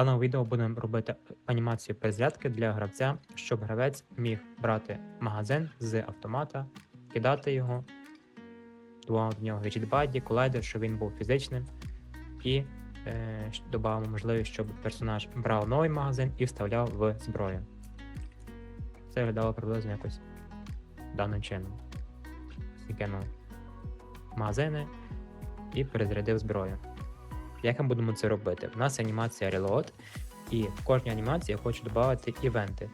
даному відео будемо робити анімацію перезарядки для гравця, щоб гравець міг брати магазин з автомата, кидати його, в нього віджитбаді, колайдер, щоб він був фізичним, і е, додамо можливість, щоб персонаж брав новий магазин і вставляв в зброю. Це виглядало приблизно якось даним чином. Скинув магазини і перезарядив зброю. Як ми будемо це робити? У нас анімація Reload, і в кожній анімації я хочу додати івенти.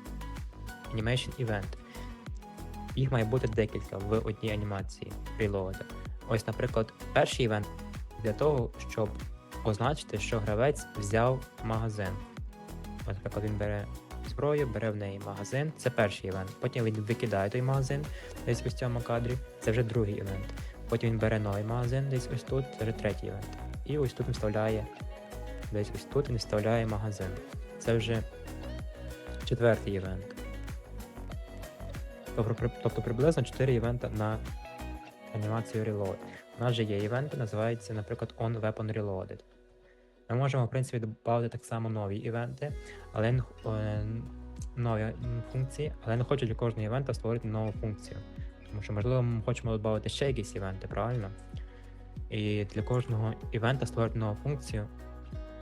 Animation Event. Їх має бути декілька в одній анімації Reload. Ось, наприклад, перший івент для того, щоб позначити, що гравець взяв магазин. Ось, наприклад, він бере зброю, бере в неї магазин. Це перший івент. Потім він викидає той магазин десь ось цьому кадрі. Це вже другий івент. Потім він бере новий магазин десь ось тут, це вже третій івент. І ось тут вставляє. Десь ось тут він вставляє магазин. Це вже четвертий івент. Тобто, тобто приблизно 4 івента на анімацію Reload. У нас же є івенти, називаються, наприклад, On Weapon Reloaded. Ми можемо, в принципі, додати так само нові івенти, але нові функції, але не хочу для кожного івента створити нову функцію. Тому що, можливо, ми хочемо додати ще якісь івенти, правильно? І для кожного івента створити нову функцію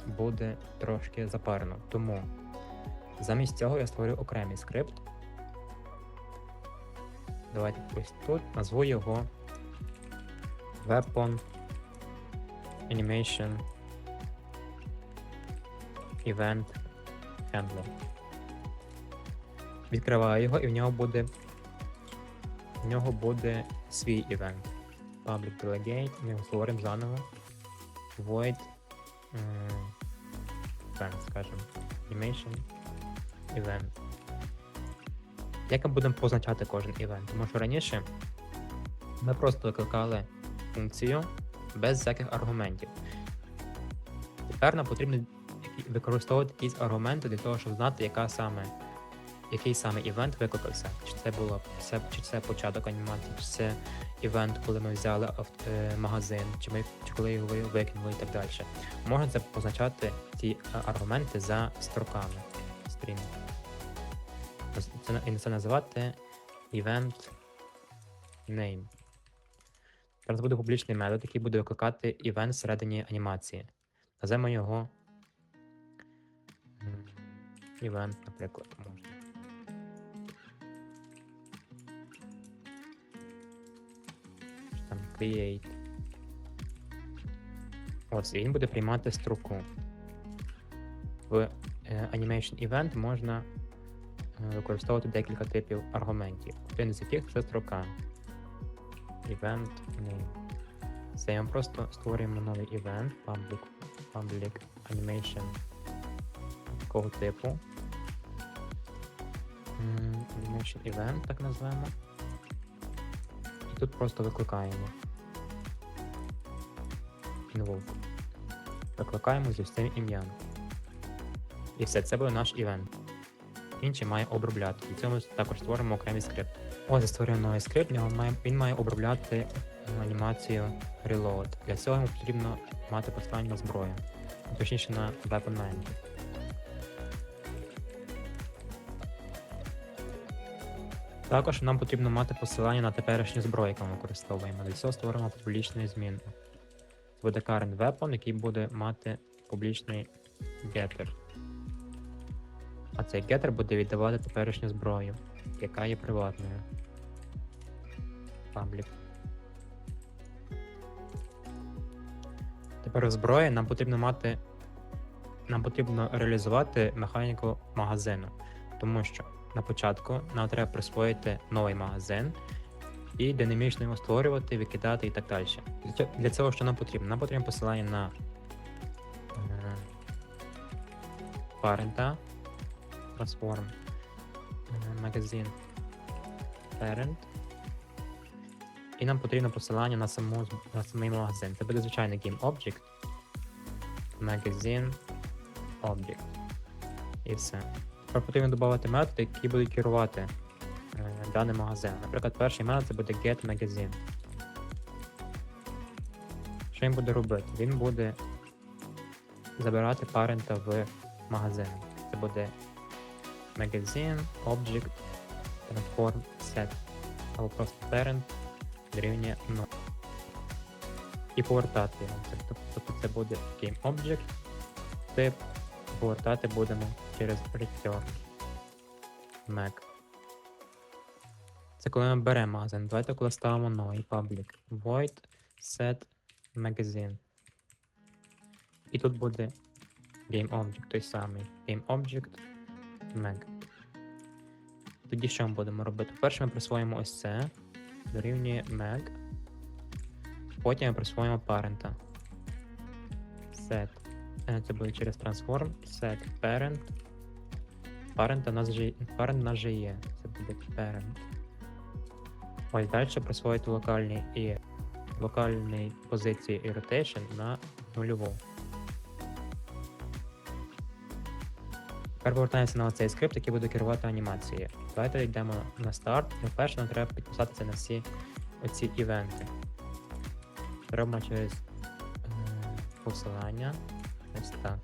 буде трошки запарено. Тому замість цього я створю окремий скрипт. Давайте ось тут назву його Weapon Animation Event Handler. Відкриваю його і в нього буде в нього буде свій івент. Public Delegate, ми його створимо заново. Void event, скажемо. Animation Event. Як ми будемо позначати кожен івент? Тому що раніше ми просто викликали функцію без всяких аргументів. Тепер нам потрібно використовувати якісь аргументи для того, щоб знати, яка саме, який саме івент викликався. Чи це було чи це початок анімації, чи це івент, коли ми взяли е, магазин, чи ми чи коли його викинули і так далі. Можна це позначати ці е, аргументи за строками стрім. Це, і це називати event name. Зараз буде публічний метод, який буде викликати івент всередині анімації. Назвемо його event, наприклад, create. Ось, і він буде приймати строку. В е, Animation Event можна е, використовувати декілька типів аргументів. Один з яких це строка. Event name. Це ми просто створюємо новий event, public, public animation такого типу. Animation event, так назвемо. І тут просто викликаємо. Invoke. Викликаємо зі цим ім'ям. І все, це буде наш івент. Інший має обробляти. І цьому також створимо окремий скрипт. Ось створив новий скрипт, він має обробляти анімацію Reload. Для цього йому потрібно мати посилання на зброю. Точніше на Weapon Name. Також нам потрібно мати посилання на теперішню зброю, яку ми використовуємо. Для цього створимо публічну зміну. Буде current weapon, який буде мати публічний getter. А цей getter буде віддавати теперішню зброю, яка є приватною. Public. Тепер у зброї нам потрібно мати. Нам потрібно реалізувати механіку магазину, тому що на початку нам треба присвоїти новий магазин і динамічно його створювати, викидати і так далі. Для цього- що нам потрібно? Нам потрібно посилання на е, парента, transform, е, magazine parent. І нам потрібно посилання на саму на самий магазин. Це буде звичайний game object, magazine object. І все. Тепер потрібно додати методи, які будуть керувати е, даним магазином. Наприклад, перший метод це буде get magazine. Що він буде робити? Він буде забирати парента в магазину. Це буде magazine, object, transform, set. Або просто parent дорівнює 0. І повертати його. Тобто, тобто це буде game object, тип, повертати будемо через return. Mac. Це коли ми беремо магазин. Давайте коли ставимо новий public. Void set magazine. І тут буде game object той самий. Game object mag. Тоді що ми будемо робити? Перше ми присвоїмо ось це. Дорівнює mag. Потім ми присвоїмо parent. Set. Е, Це буде через transform. Set parent. Parent у нас вже, parent у нас вже є. Це буде parent. Ось далі присвоїти локальний і локальний позиції і rotation на нульову. Тепер повертаємося на цей скрипт, який буде керувати анімацією. Давайте йдемо на старт. І вперше нам треба підписатися на всі оці івенти. Робимо через е, посилання. Ось так.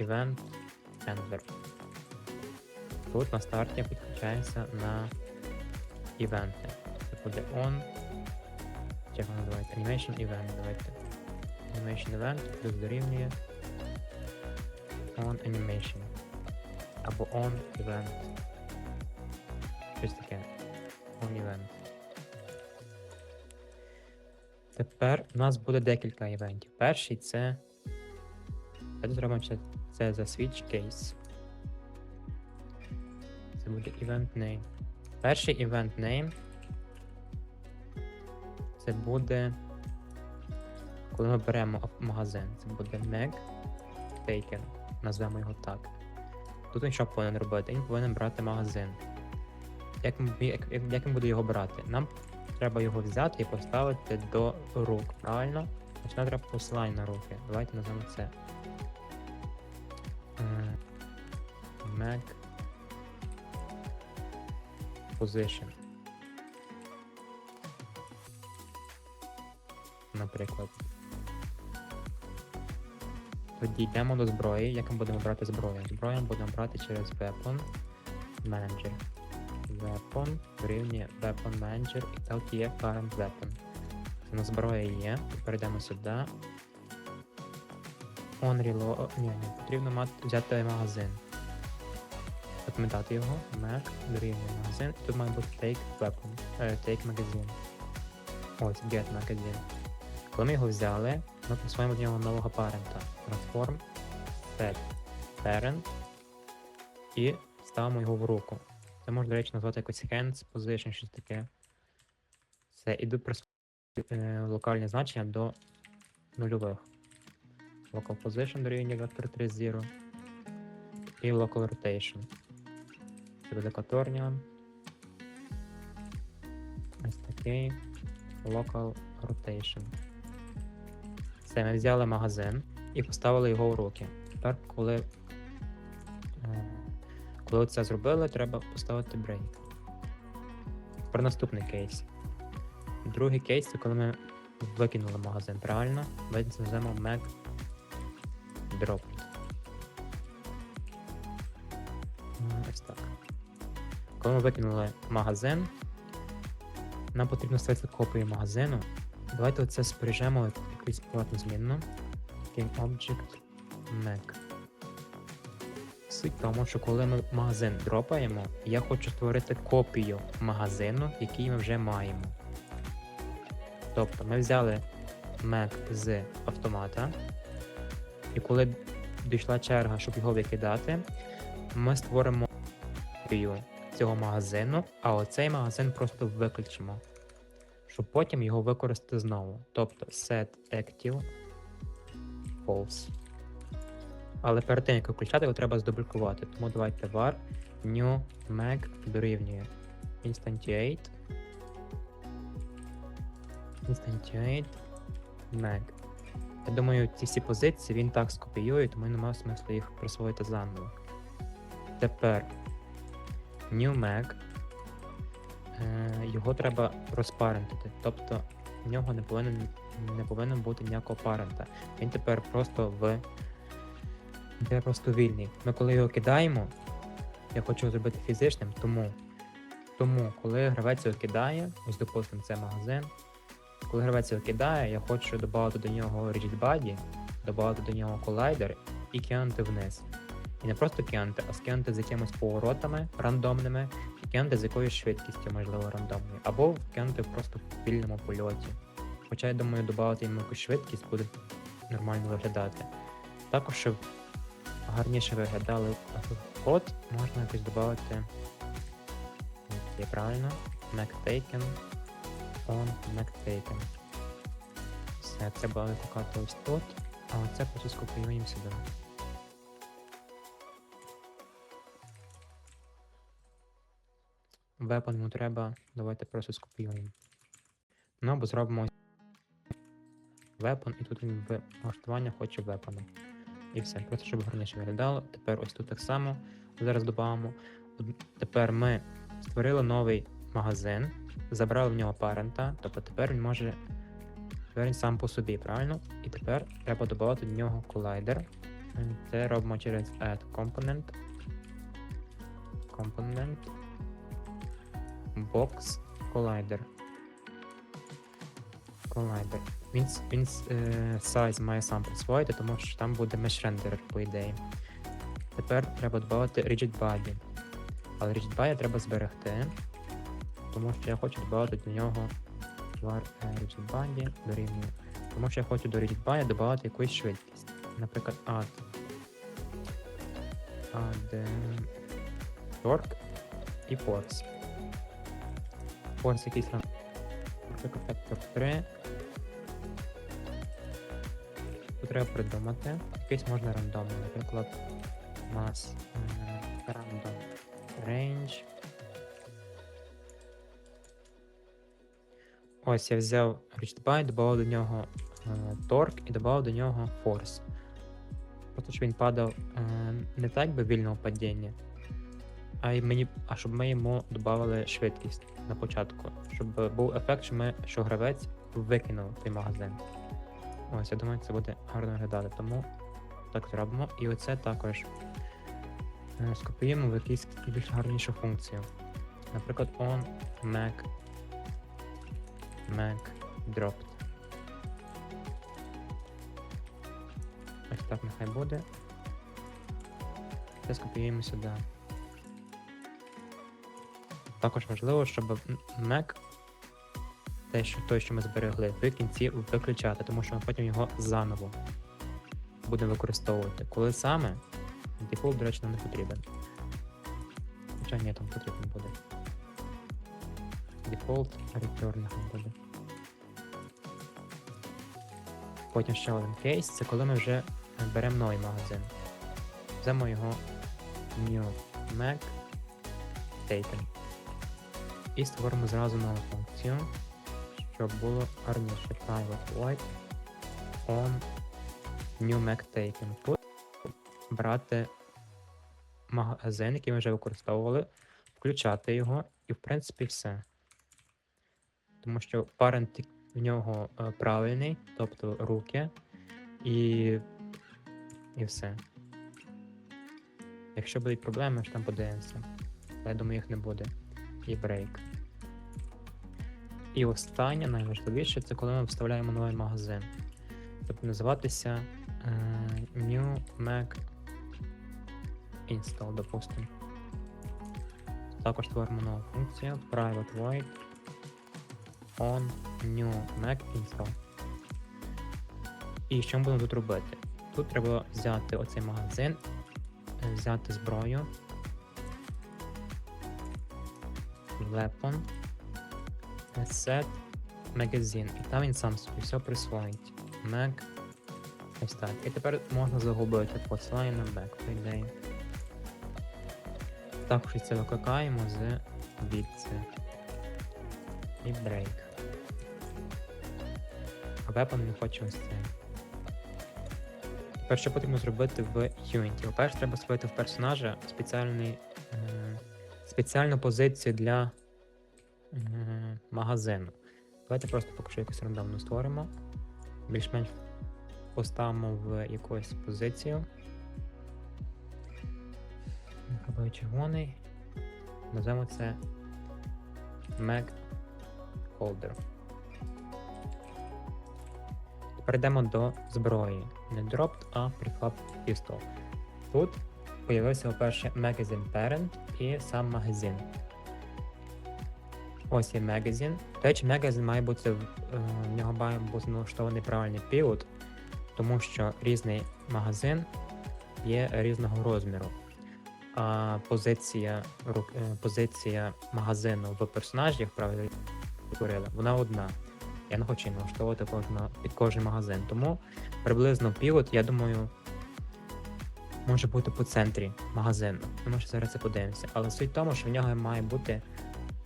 Event Handler. Тут на старті підключається на івенти. Це буде on. Воно називається? Animation Event. Давайте. Animation Event плюс дорівнює on Animation. Або on Event. Щось таке. On Event. Тепер у нас буде декілька івентів. Перший це. Давайте зробимо це за switch case. Це буде event name. Перший event name. Це буде. Коли ми беремо магазин, це буде Meg Taken. Назвемо його так. Тут він що повинен робити? Він повинен брати магазин. Як, як, як, він буде його брати? Нам треба його взяти і поставити до рук, правильно? Значить, нам треба посилання на руки. Давайте назвемо це. Е, Mac Position. Наприклад. Тоді йдемо до зброї. Як ми будемо брати зброю? Зброю ми будемо брати через Weapon Manager. Weapon дорівнює Weapon Manager і тут є Current Weapon. На зброя є. Перейдемо сюди. On reload. Ні, ні, потрібно мати, взяти магазин. Отмітати його. Mac дорівнює магазин. Тут має бути Take Weapon. Е, take Magazine. Ось, Get Magazine. Коли ми його взяли, ми присвоїмо до нього нового парента. Transform Set Parent і ставимо його в руку. Це можна, до речі, назвати якось hands position, щось таке. Все, іду присвоювати е, локальне значення до нульових. Local position дорівнює vector 3.0 і local rotation. Це буде Quaternion. Ось такий local rotation. Все, ми взяли магазин і поставили його в руки. Тепер, коли, е, коли це зробили, треба поставити брейк. Тепер наступний кейс. Другий кейс це коли ми викинули магазин, правильно? Це назвемо Mac Dropped. Коли ми викинули магазин, нам потрібно створити копію магазину. Давайте оце збережемо якусь платну змінну. Game Object Mac. Суть в тому, що коли ми магазин дропаємо, я хочу створити копію магазину, який ми вже маємо. Тобто ми взяли Mac з автомата, і коли дійшла черга, щоб його викидати, ми створимо копію цього магазину, а оцей магазин просто виключимо, щоб потім його використати знову. Тобто set active false. Але перед тим, як виключати, його треба здублікувати. Тому давайте var new Mac дорівнює instantiate instantiate Mac. Я думаю, ці всі позиції він так скопіює, тому немає смислу їх присвоїти заново. Тепер New Mac. Е, його треба розпарентити. Тобто в нього не повинен, не повинен бути ніякого парента. Він тепер просто в де просто вільний. Ми коли його кидаємо, я хочу зробити фізичним, тому, тому коли гравець його кидає, ось допустимо, це магазин. Коли гравець його кидає, я хочу додати до нього Rigid Body, додати до нього колайдер і кинути вниз. Не просто кинути, а скинути з якимись поворотами рандомними, кинути з якоюсь швидкістю, можливо, рандомною, або кинути просто в вільному польоті. Хоча я думаю, додати йому якусь швидкість буде нормально виглядати. Також, щоб гарніше виглядали код, можна якось додати. Є правильно. Mac taken on Mac taken. Все, це буде викликати ось тут, а оце просто скопіюємо сюди. Йому треба, давайте просто скопіюємо. Ну або зробимо weapon, і тут він в налаштування хоче weapon. І все, просто щоб гарніше виглядало. Тепер ось тут так само. Зараз додамо. Тепер ми створили новий магазин, забрали в нього парента, тобто тепер він може. Тепер він сам по собі, правильно? І тепер треба додати до нього колайдер. Це робимо через add component. Component. Box Collider. Collider. Він, він е, size має сам присвоїти, тому що там буде renderer, по ідеї. Тепер треба додати Rigid Body. Але Rigid Body треба зберегти, тому що я хочу додати до нього var е, Rigid Body дорівнює. Тому що я хочу до Rigid Body додати якусь швидкість. Наприклад, add. Add е, torque і force. Force якийсь там. Factor 3. Тут треба придумати. Якийсь можна рандомний, наприклад, mass е, random range. Ось я взяв Reached додав до нього е, Torque і додав до нього Force. Просто щоб він падав е, не так би вільного падіння, а й мені, а щоб ми йому додали швидкість на початку, щоб був ефект, що ми, що гравець викинув цей магазин. Ось, я думаю, це буде гарно виглядати, тому так зробимо. І оце також е, скопіюємо в якусь більш гарнішу функцію. Наприклад, on Mac Mac dropped. Ось так нехай буде. Це скопіюємо сюди. Також важливо, щоб м- Mac, те, що той, що ми зберегли, в кінці виключати, тому що ми потім його заново будемо використовувати. Коли саме, дефолт, до речі, нам не потрібен. Хоча ні, там потрібен буде. Default return буде. Потім ще один кейс, це коли ми вже беремо новий магазин. Вземо його new Mac taken. І створимо зразу нову функцію, щоб було гарніше private void on new Mac taken. Тут брати магазин, який ми вже використовували, включати його, і в принципі все. Тому що парент в нього е, правильний, тобто руки, і, і все. Якщо будуть проблеми, ж там подивимося. Я думаю, їх не буде. І брейк. І останнє, найважливіше, це коли ми вставляємо новий магазин. Тобто називатися е, New Mac Install, допустимо. Також створимо нову функцію private void on new Mac install. І що ми будемо тут робити? Тут треба взяти оцей магазин, взяти зброю, weapon, set, magazine. І там він сам собі все присвоїть. Mac. Ось так. І тепер можна загубити посилання на Mac, по ідеї. Також це викликаємо з відси. І брейк. А weapon не хоче ось це. Тепер що потрібно зробити в Unity? По-перше, треба створити в персонажа спеціальний, спеціальну позицію для магазину. Давайте просто поки що якусь рандомну створимо. Більш-менш поставимо в якусь позицію. буде червоний. Назвемо це Mag Holder. Перейдемо до зброї. Не Dropped, а Prefab Pistol. Тут появився, по-перше, Magazine Parent і сам магазин. Ось є магазин. До речі, магазин має бути в, е, нього має бути налаштований правильний пілот, тому що різний магазин є різного розміру. А позиція, е, позиція магазину в персонажі, як правильно говорили, вона одна. Я не хочу налаштовувати кожна, під кожен магазин. Тому приблизно пілот, я думаю, може бути по центрі магазину. Ми може зараз це подивимося. Але суть в тому, що в нього має бути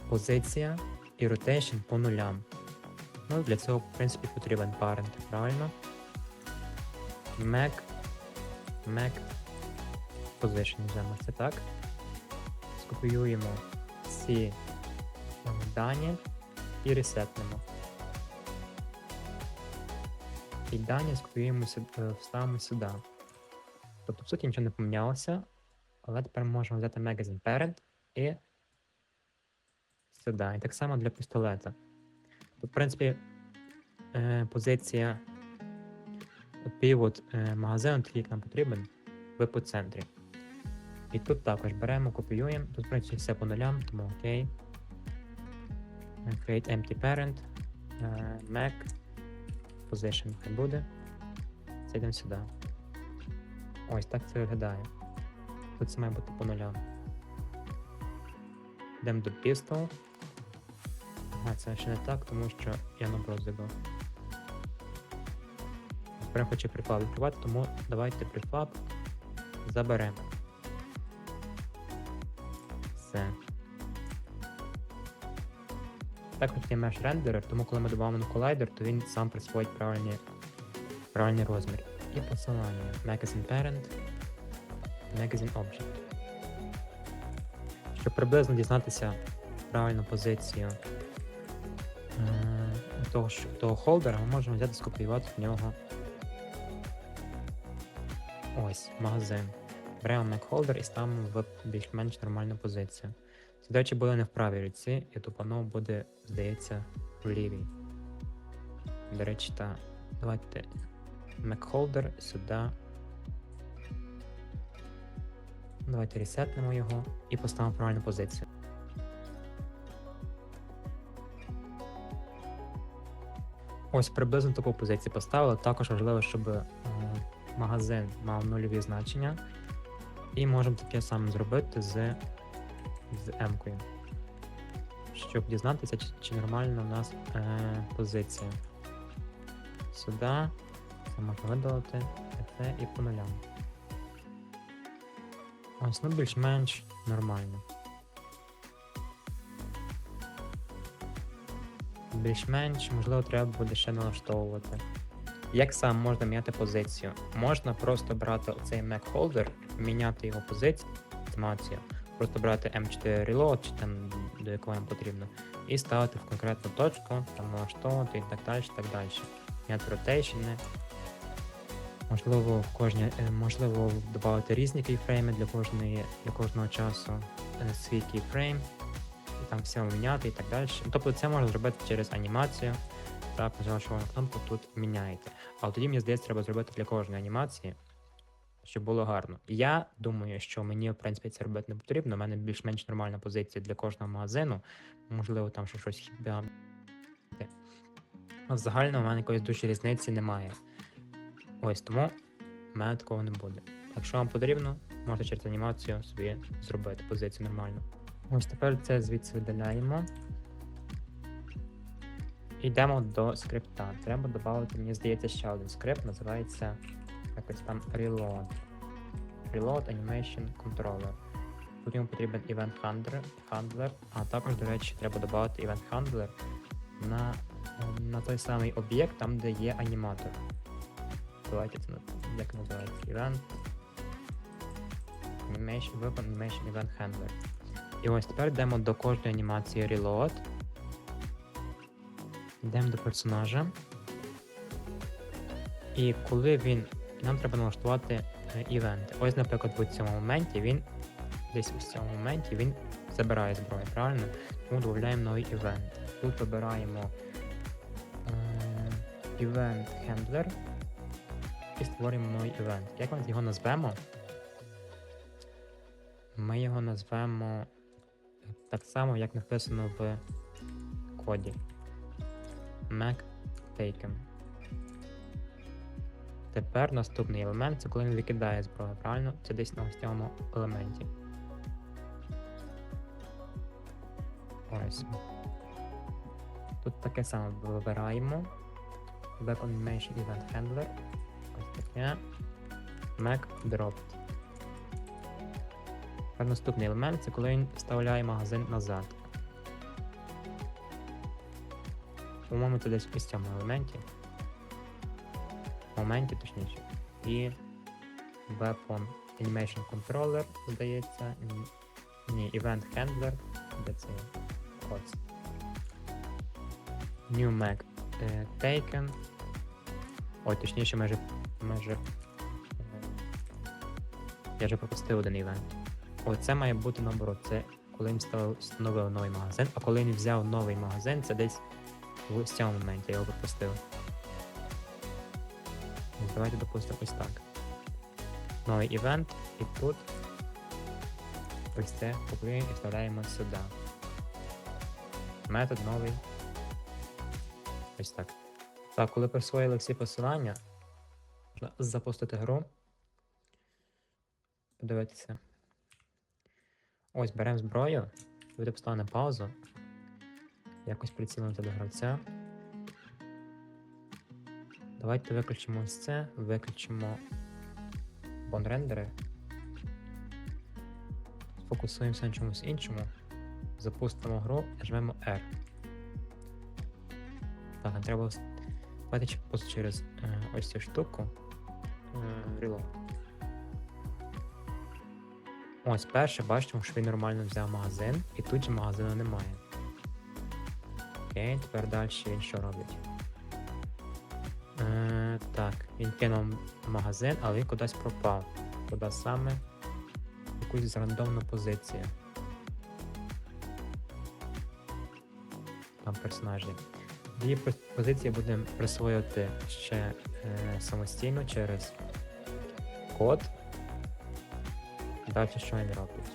позиція і ротейшн по нулям. Ну, для цього, в принципі, потрібен парент, правильно? Mac, Mac Position, називаємо це так. Скопіюємо е, дані і ресетнемо. І дані скопіюємо сюди, е, вставимо сюди. Тобто, в суті, нічого не помінялося, але тепер ми можемо взяти Magazine Parent і сюди. І так само для пістолета. В принципі, е, позиція півот е, магазину, такий, як нам потрібен, ви по центрі. І тут також беремо, копіюємо. Тут, в принципі, все по нулям, тому окей. Create empty parent. е, Mac. Position хай буде. Це йдемо сюди. Ось так це виглядає. Тут це має бути по нулям. Йдемо до Pistol. Ага, це ще не так, тому що я наоборот забив. Тепер я хочу прифаб відкривати, тому давайте прифаб заберемо. Все. Також є меш рендерер, тому коли ми додаємо колайдер, то він сам присвоїть правильні, правильний розмір. І посилання. Magazine Parent, Magazine Object. Щоб приблизно дізнатися правильну позицію е, того, того холдера, ми можемо взяти скопіювати в нього ось магазин. Беремо Mac Holder і ставимо в більш-менш нормальну позицію. Це, до речі, буде не в правій руці, і то воно буде, здається, в лівій. До речі, та давайте Mac сюди. Давайте ресетнемо його і поставимо правильну позицію. Ось приблизно таку позицію поставили. Також важливо, щоб е, магазин мав нульові значення. І можемо таке саме зробити з, з М-кою. Щоб дізнатися, чи, чи нормальна у нас е, позиція. Сюди. Це можна видалити. і Це і по нулям. Ось, ну більш-менш нормально. Більш-менш, можливо, треба буде ще налаштовувати. Як сам можна міняти позицію? Можна просто брати оцей Mac Holder, міняти його позицію, просто брати M4 Reload чи там до якого вам потрібно, і ставити в конкретну точку, там налаштовувати і так далі, так далі. Міняти ротейшни. Можливо, в кожній, е, можливо, додати різні кейфрейми для кожної, для кожного часу, е, свій кейфрейм, і там все міняти і так далі. Тобто це можна зробити через анімацію. Так, нажавши на кнопку тут міняєте. Але тоді, мені здається, треба зробити для кожної анімації, щоб було гарно. Я думаю, що мені, в принципі, це робити не потрібно. У мене більш-менш нормальна позиція для кожного магазину. Можливо, там ще щось хіба. Загальному в мене якоїсь дуже різниці немає. Ось тому в мене такого не буде. Якщо вам потрібно, можете через анімацію собі зробити позицію нормально. Ось тепер це звідси видаляємо. Йдемо до скрипта. Треба додати, мені здається, ще один скрипт, називається якось там Reload. Reload Animation Controller. Тут йому потрібен Event Handler, а також, до речі, треба додати Event Handler на, на той самий об'єкт, там, де є аніматор. Давайте це як називається Event. Weapon Animation Event Handler. І ось тепер йдемо до кожної анімації Reload. Йдемо до персонажа. І коли він. Нам треба налаштувати е, івенти. Ось, наприклад, в цьому моменті він десь у цьому моменті він забирає зброю, правильно? Тому додаємо новий івент. Тут вибираємо е, Event Handler і створюємо новий івент. Як ми його назвемо? Ми його назвемо так само, як написано в коді. Mac Taken. Тепер наступний елемент це коли він викидає зброю, правильно? Це десь на ось цьому елементі. Ось. Тут таке саме вибираємо. Web Animation Event Handler. Ось таке. Mac Dropped. Тепер наступний елемент це коли він вставляє магазин назад. По-моєму, це десь в цьому елементі. Моменті, точніше. І Weapon Animation Controller, здається. Ні, Event Handler. Де це? Ось. New Mac е, Taken. Ой, точніше, ми вже, вже, е, я вже пропустив один івент. Оце має бути наоборот. Це коли він встановив новий магазин, а коли він взяв новий магазин, це десь в цьому моменті я його пропустив. Давайте допустимо ось так. Новий івент, і тут ось це копіюємо і вставляємо сюди. Метод новий. Ось так. Так, коли присвоїли всі посилання, можна запустити гру. Подивитися. Ось беремо зброю. Давайте поставимо на паузу. Якось прицілити до гравця. Давайте виключимо ось це, виключимо бонрендери. Сфокусуємося на чомусь іншому. Запустимо гру, нажмемо R. Так, треба давайте через е, ось цю штуку. Е. Ось перше, бачимо, що він нормально взяв магазин, і тут же магазину немає. Окей, тепер далі він що робить? Е, так, він кинув магазин, але він кудись пропав. Куди саме? Якусь рандомну позицію. Там персонажі. Пос- позиції будемо присвоювати ще е, самостійно через код. Далі що він робить?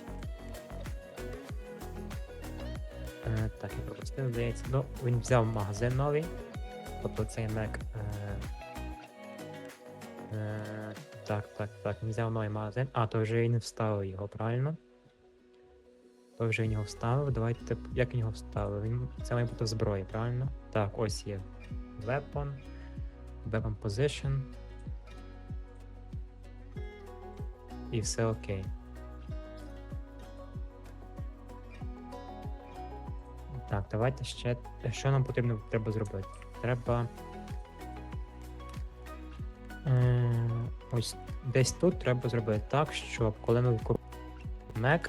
Е, так, я пропустив, здається. Ну, він взяв магазин новий. Тобто цей Mac. Е, е, так, так, так. Він взяв новий магазин. А, то вже він вставив його, правильно? То вже він його вставив. Давайте. Як він його вставив? Він, це має бути зброя, правильно? Так, ось є Weapon. Weapon Position. І все окей. Так, давайте ще. Що нам потрібно треба зробити? Треба. Е, ось десь тут треба зробити так, щоб коли ми використовуємо Mac,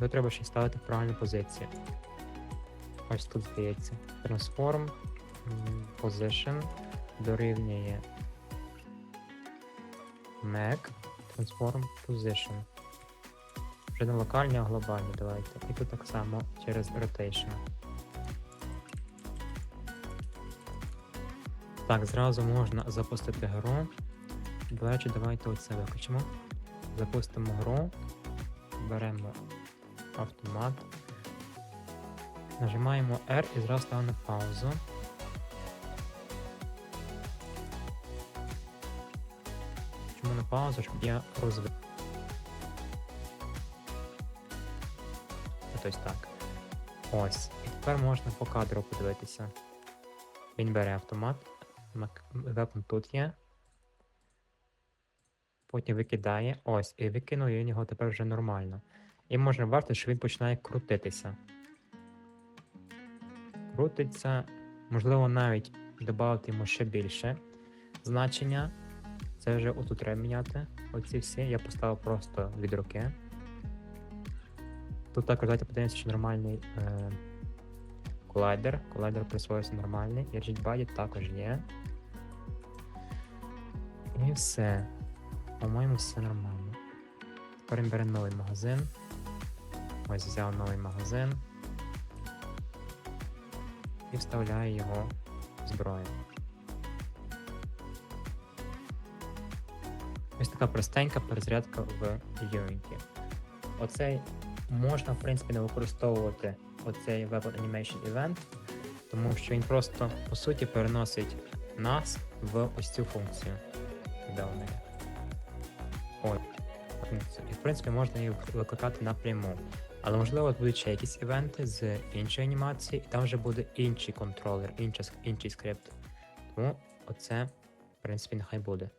то треба ще ставити в правильну позицію. Ось тут здається. Transform Position дорівнює Mac Transform Position. Вже не локальні, а глобальні давайте. І тут так само через Rotation. Так, зразу можна запустити гру. До речі, давайте оце виключимо. Запустимо гру. Беремо автомат. Нажимаємо R і зразу ставимо паузу. Чому на паузу, щоб я розвив. Ось так. Ось. І тепер можна по кадру подивитися. Він бере автомат. Weapon тут є. Потім викидає. Ось, і викинув він його тепер вже нормально. І можна бачити, що він починає крутитися. Крутиться. Можливо, навіть додати йому ще більше значення. Це вже отут треба міняти. Оці всі. Я поставив просто від руки. Тут також давайте подивимося, що нормальний е, колайдер. Колайдер присвоївся нормальний. І Body також є. І все. По-моєму, все нормально. Тепер він бере новий магазин. Ось взяв новий магазин і вставляю його в зброю. Ось така простенька перезарядка в Unity. Оцей можна, в принципі, не використовувати оцей Weapon Animation Event, тому що він просто, по суті, переносить нас в ось цю функцію. Функцію. І в принципі можна її викликати напряму. Але можливо будуть ще якісь івенти з іншої анімації, і там вже буде інший контролер, інший, інший скрипт. Тому оце, в принципі, нехай буде.